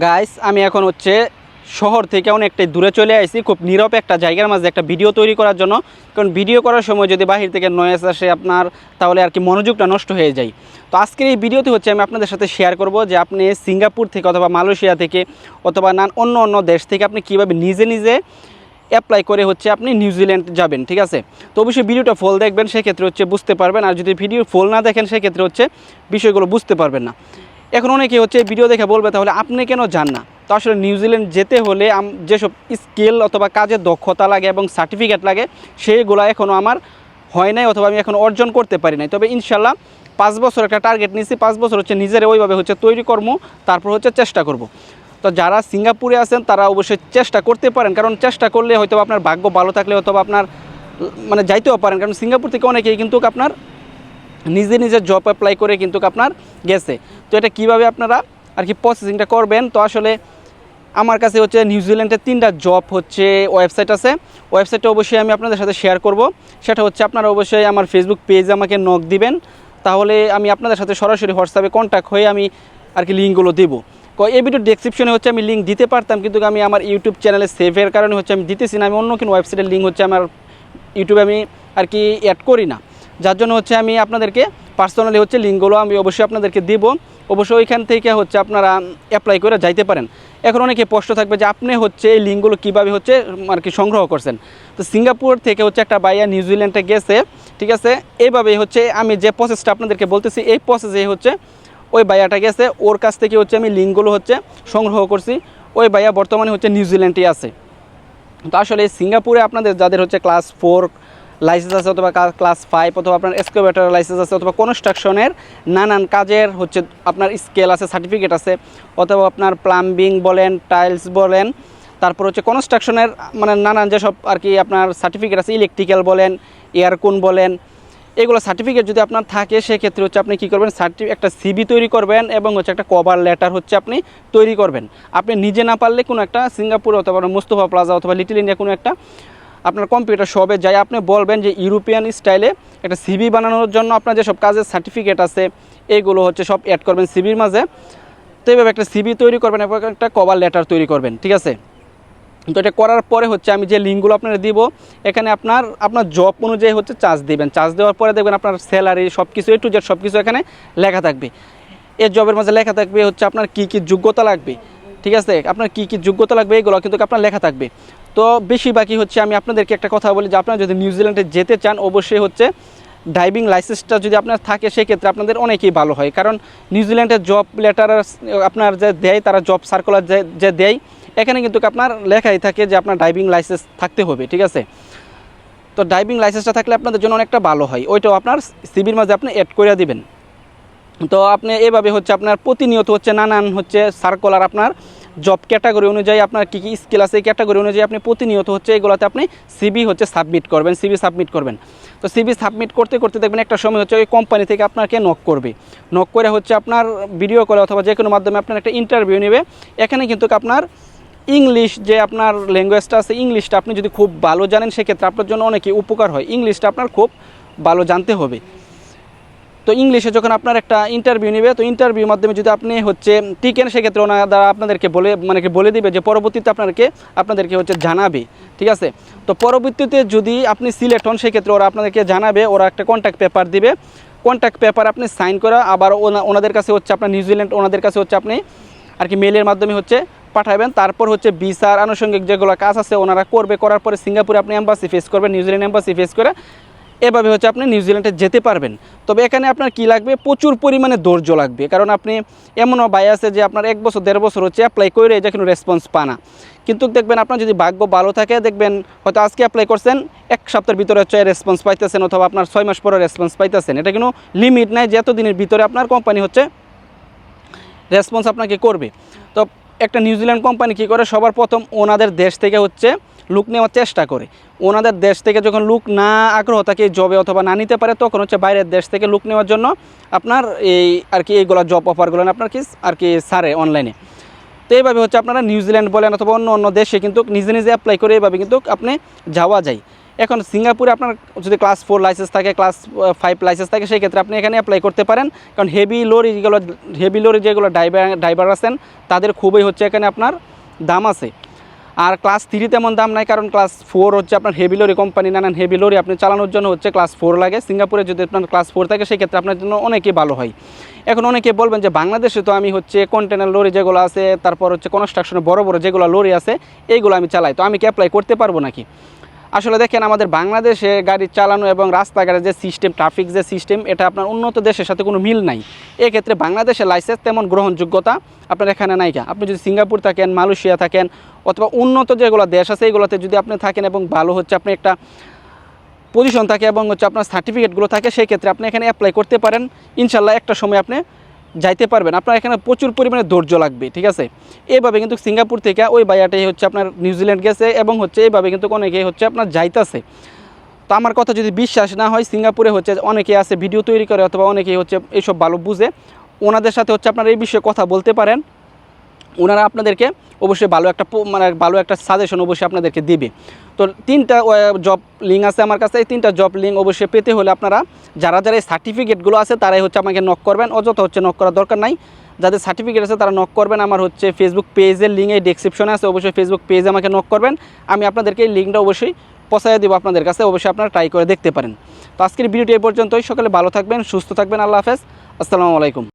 Guys আমি এখন হচ্ছে শহর থেকে অনেকটাই দূরে চলে আসি খুব নীরব একটা জায়গার মাঝে একটা ভিডিও তৈরি করার জন্য। কারণ ভিডিও করার সময় যদি বাহির থেকে নয়েস আসে আপনার, তাহলে আর কি মনোযোগটা নষ্ট হয়ে যায়। তো আজকের এই ভিডিওতে হচ্ছে আমি আপনাদের সাথে শেয়ার করব যে আপনি সিঙ্গাপুর থেকে অথবা মালয়েশিয়া থেকে অথবা নান অন্য অন্য দেশ থেকে আপনি কীভাবে নিজে নিজে অ্যাপ্লাই করে হচ্ছে আপনি নিউজিল্যান্ড যাবেন, ঠিক আছে? তো অবশ্যই ভিডিওটা ফুল দেখবেন, সেক্ষেত্রে হচ্ছে বুঝতে পারবেন। আর যদি ভিডিও ফুল না দেখেন, সেক্ষেত্রে হচ্ছে বিষয়গুলো বুঝতে পারবেন না। এখন অনেকে হচ্ছে ভিডিও দেখে বলবে, তাহলে আপনি কেন যান না? তো আসলে নিউজিল্যান্ড যেতে হলে যেসব স্কিল অথবা কাজের দক্ষতা লাগে এবং সার্টিফিকেট লাগে, সেইগুলো এখনও আমার হয় নাই অথবা আমি এখন অর্জন করতে পারি নাই। তবে ইনশাল্লাহ পাঁচ বছর একটা টার্গেট নিয়েছি, পাঁচ বছর হচ্ছে নিজের ওইভাবে হচ্ছে তৈরি কর্ম তারপর হচ্ছে চেষ্টা করব। তো যারা সিঙ্গাপুরে আছেন, তারা অবশ্যই চেষ্টা করতে পারেন, কারণ চেষ্টা করলে হয়তো আপনার ভাগ্য ভালো থাকলে হয়তো আপনার মানে যাইতেও পারেন। কারণ সিঙ্গাপুর থেকে অনেকেই কিন্তু আপনার নিজে নিজে জব অ্যাপ্লাই করে কিন্তু আপনার গেছে। তো এটা কীভাবে আপনারা আর কি প্রসেসিংটা করবেন? তো আসলে আমার কাছে হচ্ছে নিউজিল্যান্ডের তিনটা জব হচ্ছে ওয়েবসাইট আছে। ওয়েবসাইটটা অবশ্যই আমি আপনাদের সাথে শেয়ার করব। সেটা হচ্ছে আপনারা অবশ্যই আমার ফেসবুক পেজে আমাকে নক দিবেন। তাহলে আমি আপনাদের সাথে সরাসরি হোয়াটসঅ্যাপে কন্ট্যাক্ট হয়ে আমি আর কি লিঙ্কগুলো দেবো। এই ভিডিও ডেসক্রিপশনে হচ্ছে আমি লিঙ্ক দিতে পারতাম, কিন্তু আমি আমার ইউটিউব চ্যানেলে সেভের কারণে হচ্ছে আমি দিতেছি না। আমি অন্য কোনো ওয়েবসাইটের লিঙ্ক হচ্ছে আমার ইউটিউবে আমি আর কি অ্যাড করি না। যার জন্য হচ্ছে আমি আপনাদেরকে পার্সোনালি হচ্ছে লিঙ্কগুলো আমি অবশ্যই আপনাদেরকে দিব। অবশ্যই ওইখান থেকে হচ্ছে আপনারা অ্যাপ্লাই করে যাইতে পারেন। এখন অনেকে প্রশ্ন থাকবে যে আপনি হচ্ছে এই লিঙ্কগুলো কীভাবে হচ্ছে আর কি সংগ্রহ করছেন? তো সিঙ্গাপুর থেকে হচ্ছে একটা বাইয়া নিউজিল্যান্ডে গেছে, ঠিক আছে? এইভাবেই হচ্ছে আমি যে প্রসেসটা আপনাদেরকে বলতেছি, এই প্রসেসে হচ্ছে ওই বাইয়াটা গেছে, ওর কাছ থেকে হচ্ছে আমি লিঙ্কগুলো হচ্ছে সংগ্রহ করছি। ওই বাইয়া বর্তমানে হচ্ছে নিউজিল্যান্ডে আছে। তো আসলে সিঙ্গাপুরে আপনাদের যাদের হচ্ছে ক্লাস ফোর লাইসেন্স আছে অথবা ক্লাস ফাইভ অথবা আপনার এক্সকেভেটর লাইসেন্স আছে অথবা কনস্ট্রাকশনের নানান কাজের হচ্ছে আপনার স্কেল আছে সার্টিফিকেট আছে, অথবা আপনার প্লাম্বিং বলেন টাইলস বলেন, তারপর হচ্ছে কনস্ট্রাকশনের মানে নানান যেসব আর কি আপনার সার্টিফিকেট আছে ইলেকট্রিক্যাল বলেন এয়ারকুন বলেন, এগুলো সার্টিফিকেট যদি আপনার থাকে, সেক্ষেত্রে হচ্ছে আপনি কী করবেন সার্টি একটা সিবি তৈরি করবেন এবং হচ্ছে একটা কভার লেটার হচ্ছে আপনি তৈরি করবেন। আপনি নিজে না পারলে কোনো একটা সিঙ্গাপুর অথবা মুস্তফা প্লাজা অথবা লিটিল ইন্ডিয়া কোনো একটা আপনার কম্পিউটার শপে যাই, আপনি বলবেন যে ইউরোপিয়ান স্টাইলে একটা সিবি বানানোর জন্য আপনার যেসব কাজের সার্টিফিকেট আছে এইগুলো হচ্ছে সব অ্যাড করবেন সিবির মাঝে। তো এইভাবে একটা সিবি তৈরি করবেন এবং একটা কভার লেটার তৈরি করবেন, ঠিক আছে? তো এটা করার পরে হচ্ছে আমি যে লিঙ্কগুলো আপনারা দিব, এখানে আপনার আপনার জব অনুযায়ী হচ্ছে চার্জ দিবেন। চার্জ দেওয়ার পরে দেখবেন আপনার স্যালারি সব কিছু এ টু জেড সব কিছু এখানে লেখা থাকবে। এই জবের মাঝে লেখা থাকবে হচ্ছে আপনার কী কী যোগ্যতা লাগবে, ঠিক আছে? আপনার কী কী যোগ্যতা লাগবে, এগুলো কিন্তু আপনার লেখা থাকবে। তো বেশিরভাগই হচ্ছে আমি আপনাদেরকে একটা কথা বলি যে আপনারা যদি নিউজিল্যান্ডে যেতে চান, অবশ্যই হচ্ছে ড্রাইভিং লাইসেন্সটা যদি আপনার থাকে, সেক্ষেত্রে আপনাদের অনেকেই ভালো হয়। কারণ নিউজিল্যান্ডের জব লেটার আপনার যে দেয়, তারা জব সার্কুলার যে দেয়, এখানে কিন্তু আপনার লেখাই থাকে যে আপনার ড্রাইভিং লাইসেন্স থাকতে হবে, ঠিক আছে? তো ড্রাইভিং লাইসেন্সটা থাকলে আপনাদের জন্য অনেকটা ভালো হয়। ওইটাও আপনার সিবির মাঝে আপনি অ্যাড করে দিবেন। তো আপনি এভাবে হচ্ছে আপনার প্রতিনিয়ত হচ্ছে নানান হচ্ছে সার্কুলার আপনার জব ক্যাটাগরি অনুযায়ী আপনার কী কী স্কিল আছে, এই ক্যাটাগরি অনুযায়ী আপনি প্রতিনিয়ত হচ্ছে এগুলোতে আপনি সিবি হচ্ছে সাবমিট করবেন সিবি সাবমিট করবেন। তো সিবি সাবমিট করতে করতে দেখবেন একটা সময় হচ্ছে ওই কোম্পানি থেকে আপনাকে নক করবে। নক করে হচ্ছে আপনার ভিডিও কলে অথবা যে কোনো মাধ্যমে আপনার একটা ইন্টারভিউ নেবে। এখানে কিন্তু আপনার ইংলিশ যে আপনার ল্যাঙ্গুয়েজটা আছে ইংলিশটা আপনি যদি খুব ভালো জানেন, সেক্ষেত্রে আপনার জন্য অনেকই উপকার হয়। ইংলিশটা আপনার খুব ভালো জানতে হবে। তো ইংলিশে যখন আপনার একটা ইন্টারভিউ নেবে, তো ইন্টারভিউর মাধ্যমে যদি আপনি হচ্ছে টিকেন সেক্ষেত্রে ওনারা আপনাদেরকে বলে মানে বলে দিবে যে পরবর্তীতে আপনাদেরকে আপনাদেরকে হচ্ছে জানাবে, ঠিক আছে? তো পরবর্তীতে যদি আপনি সিলেক্ট হন, সেক্ষেত্রে ওরা আপনাদেরকে জানাবে, ওরা একটা কন্ট্যাক্ট পেপার দিবে। কন্ট্যাক্ট পেপার আপনি সাইন করা আবার ওনাদের কাছে হচ্ছে আপনার নিউজিল্যান্ড ওনাদের কাছে হচ্ছে আপনি আর কি মেলের মাধ্যমে হচ্ছে পাঠাবেন। তারপর হচ্ছে ভিসার আনুষঙ্গিক যেগুলো কাজ আছে, ওনারা করবে, করার পরে সিঙ্গাপুরে আপনি এম্বাসি ফেস করবেন নিউজিল্যান্ড এম্বাসি ফেস করে এভাবে হচ্ছে আপনি নিউজিল্যান্ডে যেতে পারবেন। তবে এখানে আপনার কি লাগবে? প্রচুর পরিমাণে ধৈর্য লাগবে। কারণ আপনি এমনও বাই আছে যে আপনার এক বছর, দেড় বছর হচ্ছে অ্যাপ্লাই করে যে কোনো রেসপন্স পানা কিন্তু দেখবেন আপনার যদি ভাগ্য ভালো থাকে, দেখবেন হয়তো আজকে অ্যাপ্লাই করছেন, এক সপ্তাহের ভিতরে হচ্ছে রেসপন্স পাইতেছেন অথবা আপনার ছয় মাস পরে রেসপন্স পাইতেছেন। এটা কোনো লিমিট নাই যে এতদিনের ভিতরে আপনার কোম্পানি হচ্ছে রেসপন্স আপনাকে করবে। তো একটা নিউজিল্যান্ড কোম্পানি কী করে? সবার প্রথম ওনাদের দেশ থেকে হচ্ছে লুক নেওয়ার চেষ্টা করে। ওনাদের দেশ থেকে যখন লুক না আগ্রহ থাকে জবে অথবা না নিতে পারে, তখন হচ্ছে বাইরের দেশ থেকে লুক নেওয়ার জন্য আপনার এই আর কি এইগুলো জব অফারগুলো আপনার কি আর কি সারে অনলাইনে তো এইভাবে হচ্ছে আপনারা নিউজিল্যান্ড বলেন অথবা অন্য অন্য দেশে কিন্তু নিজে নিজে অ্যাপ্লাই করে এইভাবে কিন্তু আপনি যাওয়া যায়। এখন সিঙ্গাপুরে আপনার যদি ক্লাস ফোর লাইসেন্স থাকে ক্লাস ফাইভ লাইসেন্স থাকে, সেই ক্ষেত্রে আপনি এখানে অ্যাপ্লাই করতে পারেন। কারণ হেভি লরি যেগুলো হেভি লরি যেগুলো ড্রাইভার ড্রাইভার আছেন, তাদের খুবই হচ্ছে এখানে আপনার দাম আছে। আর ক্লাস থ্রি তেমন দাম নাই, কারণ ক্লাস ফোর হচ্ছে আপনার হেভি লরি কোম্পানি নানান হেভি লরি আপনি চালানোর জন্য হচ্ছে ক্লাস ফোর লাগে। সিঙ্গাপুরে যদি আপনার ক্লাস ফোর থাকে, সেক্ষেত্রে আপনার জন্য অনেকই ভালো হয়। এখন অনেকে বলবেন যে, বাংলাদেশে তো আমি হচ্ছে কন্টেনার লরি যেগুলো আছে, তারপর হচ্ছে কনস্ট্রাকশনের বড় বড় যেগুলো লরি আছে, এইগুলো আমি চালাই, তো আমি কি অ্যাপ্লাই করতে পারব নাকি? আসলে দেখেন আমাদের বাংলাদেশে গাড়ি চালানো এবং রাস্তাঘাটের যে সিস্টেম ট্রাফিক যে সিস্টেম এটা আপনার উন্নত দেশের সাথে কোনো মিল নাই। এক্ষেত্রে বাংলাদেশের লাইসেন্স তেমন গ্রহণযোগ্যতা আপনার এখানে নাই কা আপনি যদি সিঙ্গাপুর থাকেন, মালয়েশিয়া থাকেন, অথবা উন্নত যেগুলো দেশ আছে এইগুলোতে যদি আপনি থাকেন এবং ভালো হচ্ছে, আপনি একটা পজিশন থাকে এবং হচ্ছে আপনার সার্টিফিকেটগুলো থাকে সেই ক্ষেত্রে আপনি এখানে অ্যাপ্লাই করতে পারেন। ইনশাল্লাহ একটা সময় আপনি যাইতে পারবেন। আপনার এখানে প্রচুর পরিমাণে ধৈর্য লাগবে, ঠিক আছে? এইভাবে কিন্তু সিঙ্গাপুর থেকে ওই বাইয়াটাই হচ্ছে আপনার নিউজিল্যান্ড গেছে এবং হচ্ছে এইভাবে কিন্তু অনেকে হচ্ছে আপনার যাইতেছে। তো আমার কথা যদি বিশ্বাস না হয়, সিঙ্গাপুরে হচ্ছে অনেকে আছে, ভিডিও তৈরি করে অথবা অনেকেই হচ্ছে এইসব ভালো বুঝে, ওনাদের সাথে হচ্ছে আপনার এই বিষয়ে কথা বলতে পারেন। ওনারা আপনাদেরকে অবশ্যই ভালো একটা মানে ভালো একটা সাজেশন অবশ্যই আপনাদেরকে দিবে। তো তিনটা জব লিঙ্ক আছে আমার কাছে। এই তিনটা জব লিঙ্ক অবশ্যই পেতে হলে আপনারা যারা যারা এই সার্টিফিকেটগুলো আছে, তারাই হচ্ছে আমাকে নক করবেন। অযথা হচ্ছে নক করার দরকার নাই। যাদের সার্টিফিকেট আছে, তারা নক করবেন। আমার হচ্ছে ফেসবুক পেজের লিঙ্ক এই ডেসক্রিপশনে আছে। অবশ্যই ফেসবুক পেজে আমাকে নক করবেন। আমি আপনাদেরকে এই লিঙ্কটা অবশ্যই পৌঁছায় দেবো আপনাদের কাছে। অবশ্যই আপনারা ট্রাই করে দেখতে পারেন। তো আজকের ভিডিওটি এই পর্যন্তই। সকালে ভালো থাকবেন, সুস্থ থাকবেন। আল্লাহ হাফেজ। আসসালামু আলাইকুম।